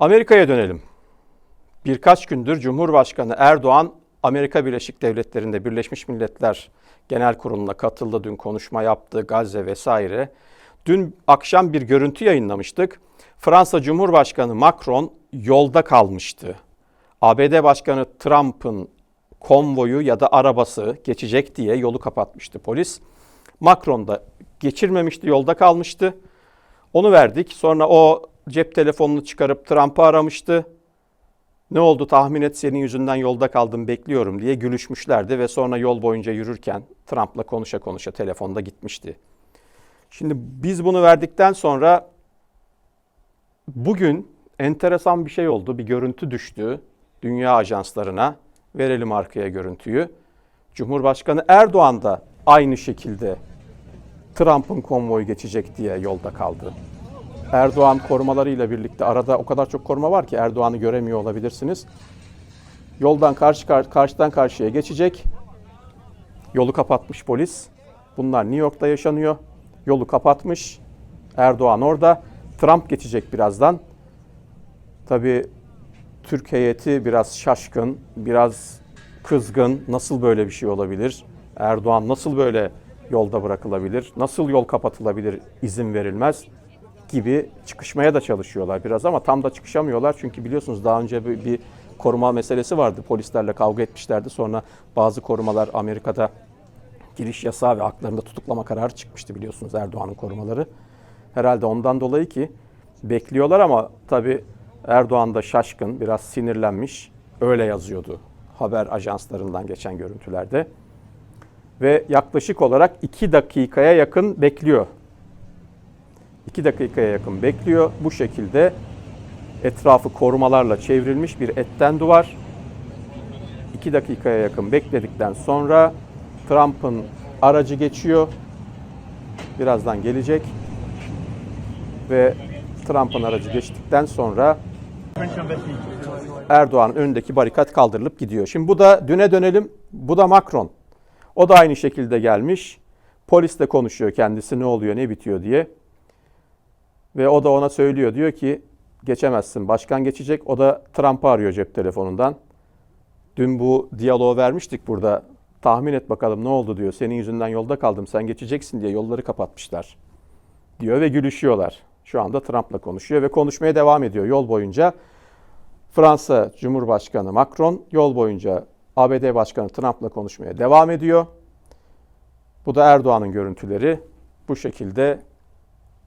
Amerika'ya dönelim. Birkaç gündür Cumhurbaşkanı Erdoğan Amerika Birleşik Devletleri'nde Birleşmiş Milletler Genel Kurulu'na katıldı. Dün konuşma yaptı, Gazze vesaire. Dün akşam bir görüntü yayınlamıştık. Fransa Cumhurbaşkanı Macron yolda kalmıştı. ABD Başkanı Trump'ın konvoyu ya da arabası geçecek diye yolu kapatmıştı polis. Macron da geçirmemişti, yolda kalmıştı. Onu verdik. Sonra o cep telefonunu çıkarıp Trump'ı aramıştı. Ne oldu tahmin et senin yüzünden yolda kaldım bekliyorum diye gülüşmüşlerdi ve sonra yol boyunca yürürken Trump'la konuşa konuşa telefonda gitmişti. Şimdi biz bunu verdikten sonra bugün enteresan bir şey oldu. Bir görüntü düştü dünya ajanslarına. Verelim arkaya görüntüyü. Cumhurbaşkanı Erdoğan da aynı şekilde Trump'ın konvoyu geçecek diye yolda kaldı. Erdoğan korumalarıyla birlikte arada o kadar çok koruma var ki Erdoğan'ı göremiyor olabilirsiniz. Yoldan karşı kar- karşıdan karşıya geçecek. Yolu kapatmış polis. Bunlar New York'ta yaşanıyor. Yolu kapatmış. Erdoğan orada. Trump geçecek birazdan. Tabii Türk heyeti biraz şaşkın, biraz kızgın. Nasıl böyle bir şey olabilir? Erdoğan nasıl böyle yolda bırakılabilir? Nasıl yol kapatılabilir? izin verilmez gibi çıkışmaya da çalışıyorlar biraz ama tam da çıkışamıyorlar. Çünkü biliyorsunuz daha önce bir, bir koruma meselesi vardı. Polislerle kavga etmişlerdi. Sonra bazı korumalar Amerika'da giriş yasağı ve haklarında tutuklama kararı çıkmıştı biliyorsunuz Erdoğan'ın korumaları. Herhalde ondan dolayı ki bekliyorlar ama tabii Erdoğan da şaşkın, biraz sinirlenmiş. Öyle yazıyordu haber ajanslarından geçen görüntülerde. Ve yaklaşık olarak 2 dakikaya yakın bekliyor 2 dakikaya yakın bekliyor. Bu şekilde etrafı korumalarla çevrilmiş bir etten duvar. 2 dakikaya yakın bekledikten sonra Trump'ın aracı geçiyor. Birazdan gelecek. Ve Trump'ın aracı geçtikten sonra Erdoğan'ın önündeki barikat kaldırılıp gidiyor. Şimdi bu da düne dönelim. Bu da Macron. O da aynı şekilde gelmiş. Polisle konuşuyor kendisi ne oluyor ne bitiyor diye. Ve o da ona söylüyor diyor ki geçemezsin başkan geçecek. O da Trump'ı arıyor cep telefonundan. Dün bu diyaloğu vermiştik burada. Tahmin et bakalım ne oldu diyor. Senin yüzünden yolda kaldım sen geçeceksin diye yolları kapatmışlar. Diyor ve gülüşüyorlar. Şu anda Trump'la konuşuyor ve konuşmaya devam ediyor yol boyunca. Fransa Cumhurbaşkanı Macron yol boyunca ABD Başkanı Trump'la konuşmaya devam ediyor. Bu da Erdoğan'ın görüntüleri. Bu şekilde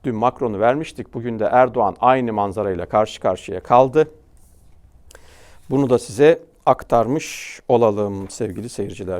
Dün Macron'u vermiştik. Bugün de Erdoğan aynı manzarayla karşı karşıya kaldı. Bunu da size aktarmış olalım sevgili seyirciler.